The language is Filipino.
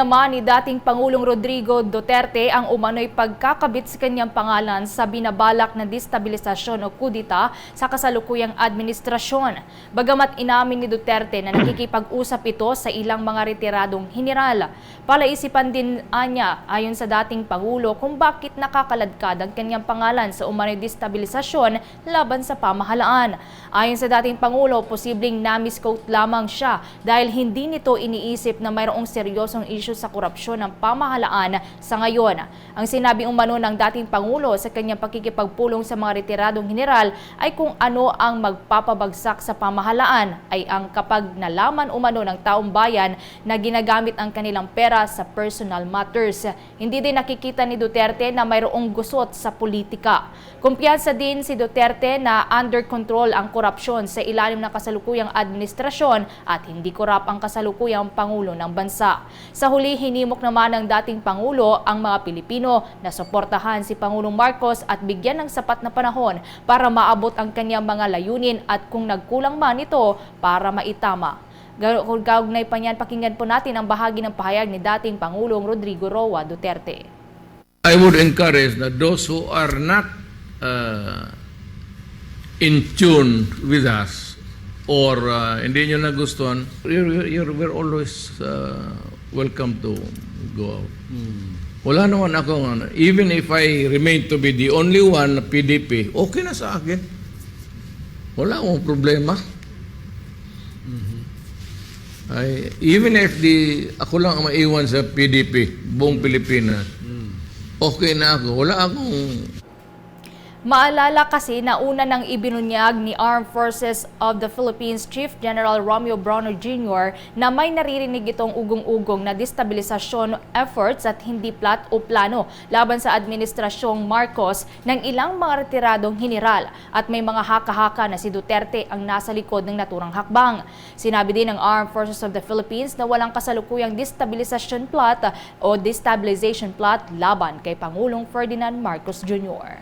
Naman ni dating Pangulong Rodrigo Duterte ang umano'y pagkakabit sa kanyang pangalan sa binabalak na destabilisasyon o kudita sa kasalukuyang administrasyon. Bagamat inamin ni Duterte na nakikipag-usap ito sa ilang mga retiradong general. Palaisipan din anya ayon sa dating Pangulo kung bakit nakakaladkad ang kanyang pangalan sa umano'y destabilisasyon laban sa pamahalaan. Ayon sa dating Pangulo, posibleng namisquote lamang siya dahil hindi nito iniisip na mayroong seryosong issue sa korupsyon ng pamahalaan sa ngayon. Ang sinabi umano ng dating Pangulo sa kanyang pakikipagpulong sa mga retiradong general ay kung ano ang magpapabagsak sa pamahalaan ay ang kapag nalaman umano ng taong bayan na ginagamit ang kanilang pera sa personal matters. Hindi din nakikita ni Duterte na mayroong gusot sa politika. Kumpiyansa din si Duterte na under control ang korupsyon sa ilalim ng kasalukuyang administrasyon at hindi korap ang kasalukuyang Pangulo ng bansa. Sa huli, hinimok naman ng dating Pangulo ang mga Pilipino na suportahan si Pangulong Marcos at bigyan ng sapat na panahon para maabot ang kanyang mga layunin at kung nagkulang man ito para maitama. Kaugnay pa niyan, pakinggan po natin ang bahagi ng pahayag ni dating Pangulong Rodrigo Roa Duterte. I would encourage that those who are not uh, in tune with us or uh, hindi nyo nagustuhan, you're, you're, you're, we're always uh, welcome to go out. Wala naman ako, even if I remain to be the only one na PDP, okay na sa akin. Wala akong problema. Ay, even if the ako lang ang maiwan sa PDP, buong Pilipinas, okay na ako. Wala akong Maalala kasi na una nang ibinunyag ni Armed Forces of the Philippines Chief General Romeo Brawner Jr. na may naririnig itong ugong-ugong na destabilisasyon efforts at hindi plat o plano laban sa administrasyong Marcos ng ilang mga retiradong general at may mga haka-haka na si Duterte ang nasa likod ng naturang hakbang. Sinabi din ng Armed Forces of the Philippines na walang kasalukuyang destabilisasyon plot o destabilization plot laban kay Pangulong Ferdinand Marcos Jr.